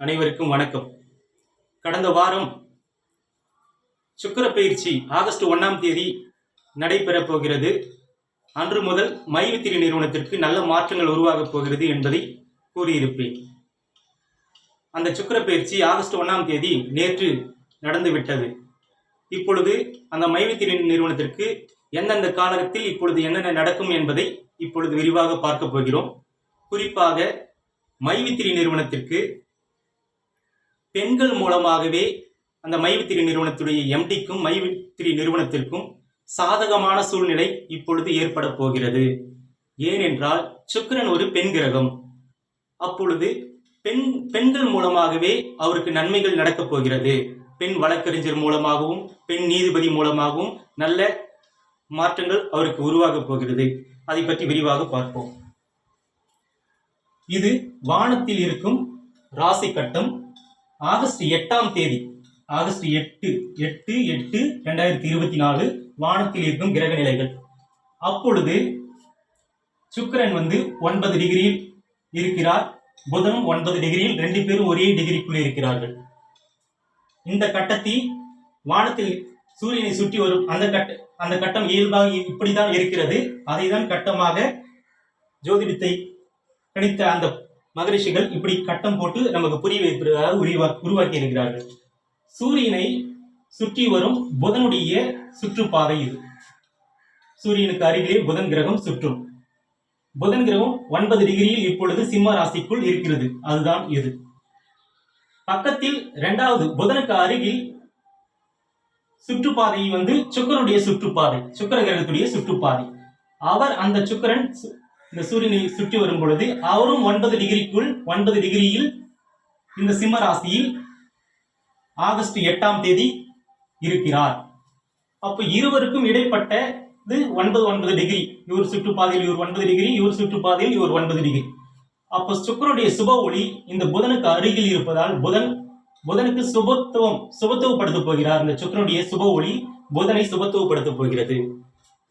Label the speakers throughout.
Speaker 1: அனைவருக்கும் வணக்கம். கடந்த வாரம் சுக்கிர பயிற்சி ஆகஸ்ட் ஒன்றாம் தேதி நடைபெறப் போகிறது. அன்று முதல் மைவித்திரி நிறுவனத்திற்கு நல்ல மாற்றங்கள் உருவாகப் போகிறது என்பதை கூறியிருப்பேன். அந்த சுக்கிர பயிற்சி ஆகஸ்ட் ஒன்றாம் தேதி நேற்று நடந்துவிட்டது இப்பொழுது அந்த மைவித்திரி நிறுவனத்திற்கு எந்தெந்த காலத்தில் இப்பொழுது என்னென்ன நடக்கும் என்பதை இப்பொழுது விரிவாக பார்க்க போகிறோம். குறிப்பாக மைவித்திரி நிறுவனத்திற்கு பெண்கள் மூலமாகவே அந்த மைவித்திரி நிறுவனத்துடைய எம்டிக்கும் மைவித்திரி நிறுவனத்திற்கும் சாதகமான சூழ்நிலை இப்பொழுது ஏற்பட போகிறது. ஏனென்றால் சுக்கிரன் ஒரு பெண் கிரகம். அப்பொழுது பெண் பெண்கள் மூலமாகவே அவருக்கு நன்மைகள் நடக்கப் போகிறது. பெண் வழக்கறிஞர் மூலமாகவும் பெண் நீதிபதி மூலமாகவும் நல்ல மாற்றங்கள் அவருக்கு உருவாகப் போகிறது. அதை பற்றி விரிவாக பார்ப்போம். இது வானத்தில் இருக்கும் ராசி கட்டம். ஆகஸ்ட் எட்டாம் தேதி ஆகஸ்ட் எட்டு எட்டு எட்டு ரெண்டாயிரத்தி இருபத்தி நாலு வானத்தில் இருக்கும் கிரக நிலைகள் அப்பொழுது சுக்கரன் வந்து ஒன்பது டிகிரியில் இருக்கிறார். புதனும் ஒன்பது டிகிரியில் ரெண்டு பேரும் ஒரே டிகிரிக்குள் இருக்கிறார்கள். இந்த கட்டத்தில் வானத்தில் சூரியனை சுற்றி வரும் அந்த கட்ட அந்த கட்டம் இயல்பாக இப்படிதான் இருக்கிறது. அதை தான் கட்டமாக ஜோதிடத்தை கணித்த அந்த மகரிஷிகள் இப்படி கட்டம் போட்டு நமக்கு புரிய வைப்பதாக உருவா உருவாக்கி இருக்கிறார்கள் சூரியனை சுற்றி வரும் புதனுடைய சுற்றுப்பாதை இது. சூரியனுக்கு அருகிலே புதன் கிரகம் சுற்றும். புதன் கிரகம் ஒன்பது டிகிரியில் இப்பொழுது சிம்ம ராசிக்குள் இருக்கிறது. அதுதான் இது. பக்கத்தில் இரண்டாவது புதனுக்கு அருகில் சுற்றுப்பாதை வந்து சுக்கரனுடைய சுற்றுப்பாதை சுக்கர கிரகத்துடைய சுற்றுப்பாதை. அவர் அந்த சுக்கரன் சு- இந்த சூரியனை சுற்றி வரும் பொழுது அவரும் ஒன்பது டிகிரிக்குள் ஒன்பது டிகிரியில் இந்த சிம்ம ராசியில் ஆகஸ்ட் எட்டாம் தேதி இருக்கிறார். அப்ப இருவருக்கும் இடைப்பட்டது ஒன்பது ஒன்பது டிகிரி. இவர் சுற்றுப்பாதையில் இவர் ஒன்பது டிகிரி இவர் சுற்றுப்பாதையில் இவர் ஒன்பது டிகிரி. அப்ப சுக்கரனுடைய சுப ஒளி இந்த புதனுக்கு அருகில் இருப்பதால் புதன் புதனுக்கு சுபத்துவம் சுபத்துவப்படுத்த போகிறார். இந்த சுக்கரனுடைய சுப ஒளி புதனை சுபத்துவப்படுத்த போகிறது.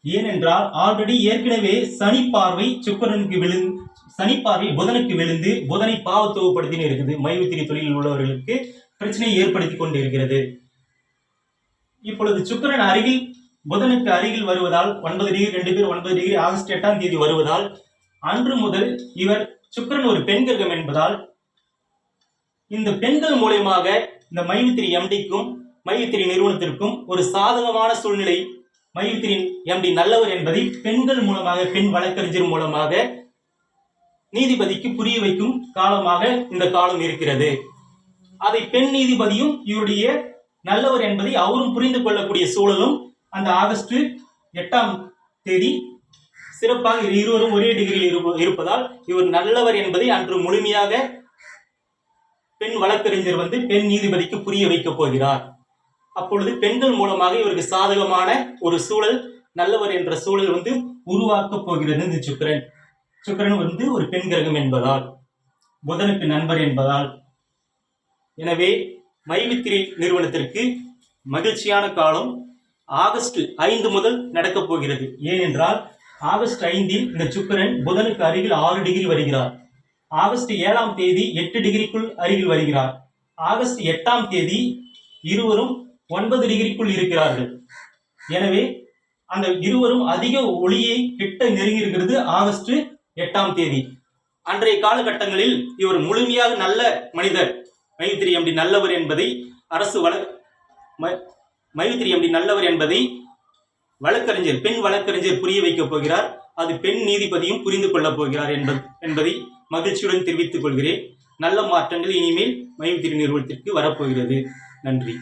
Speaker 1: ஏனென்றால் ஆல்ரெடி ஏற்கனவே சனி பார்வை சுக்கரனுக்கு விழுந்து சனி பார்வை புதனுக்கு விழுந்து புதனை பாவத்துவப்படுத்தின்னு இருக்குது. மைவித்திரி தொழிலில் உள்ளவர்களுக்கு பிரச்சனையை ஏற்படுத்தி கொண்டு இருக்கிறது. இப்பொழுது சுக்கிரன் அருகில் புதனுக்கு அருகில் வருவதால் ஒன்பது டிகிரி ரெண்டு பேர் ஒன்பது டிகிரி ஆகஸ்ட் எட்டாம் தேதி வருவதால் அன்று முதல் இவர் சுக்கிரன் ஒரு பெண் கிரகம் என்பதால் இந்த பெண்கள் மூலயமாக இந்த மைவித்திரி எம்டிக்கும் மைவித்திரி நிறுவனத்திற்கும் ஒரு சாதகமான சூழ்நிலை மைவித்திரி எம்டி நல்லவர் என்பதை பெண்கள் மூலமாக பெண் வழக்கறிஞர் மூலமாக நீதிபதிக்கு புரிய வைக்கும் காலமாக இந்த காலம் இருக்கிறது. அதை பெண் நீதிபதியும் இவருடைய நல்லவர் என்பதை அவரும் புரிந்து கொள்ளக்கூடிய சூழலும் அந்த ஆகஸ்ட் எட்டாம் தேதி சிறப்பாக இருவரும் ஒரே டிகிரியில் இருப்பதால் இவர் நல்லவர் என்பதை அன்று முழுமையாக பெண் வழக்கறிஞர் வந்து பெண் நீதிபதிக்கு புரிய வைக்கப் போகிறார். அப்பொழுது பெண்கள் மூலமாக இவருக்கு சாதகமான ஒரு சூழல் நல்லவர் என்ற சூழல் வந்து உருவாக்கப் போகிறது இந்த சுக்கிரன். சுக்கரன் வந்து ஒரு பெண் கிரகம் என்பதால் புதனுக்கு நண்பர் என்பதால் எனவே மைவித்திரி நிறுவனத்திற்கு மகிழ்ச்சியான காலம் ஆகஸ்ட் ஐந்து முதல் நடக்கப் போகிறது. ஏனென்றால் ஆகஸ்ட் ஐந்தில் இந்த சுக்கிரன் புதனுக்கு அருகில் ஆறு டிகிரி வருகிறார். ஆகஸ்ட் ஏழாம் தேதி எட்டு டிகிரிக்குள் அருகில் வருகிறார். ஆகஸ்ட் எட்டாம் தேதி இருவரும் ஒன்பது டிகிரிக்குள் இருக்கிறார்கள். எனவே அந்த இருவரும் அதிக ஒளியை கிட்ட நெருங்கி இருக்கிறது ஆகஸ்ட் எட்டாம் தேதி. அன்றைய காலகட்டங்களில் இவர் முழுமையாக நல்ல மனிதர். மைத்திரி எம்டி நல்லவர் என்பதை அரசு வழ ம- மைத்திரி எம்டி நல்லவர் என்பதை வழக்கறிஞர் பெண் வழக்கறிஞர் புரிய வைக்கப் போகிறார். அது பெண் நீதிபதியும் புரிந்து கொள்ளப் போகிறார் என்பது என்பதை மகிழ்ச்சியுடன் தெரிவித்துக் கொள்கிறேன். நல்ல மாற்றங்கள் இனிமேல் மைத்திரி நிறுவனத்திற்கு வரப்போகிறது. நன்றி.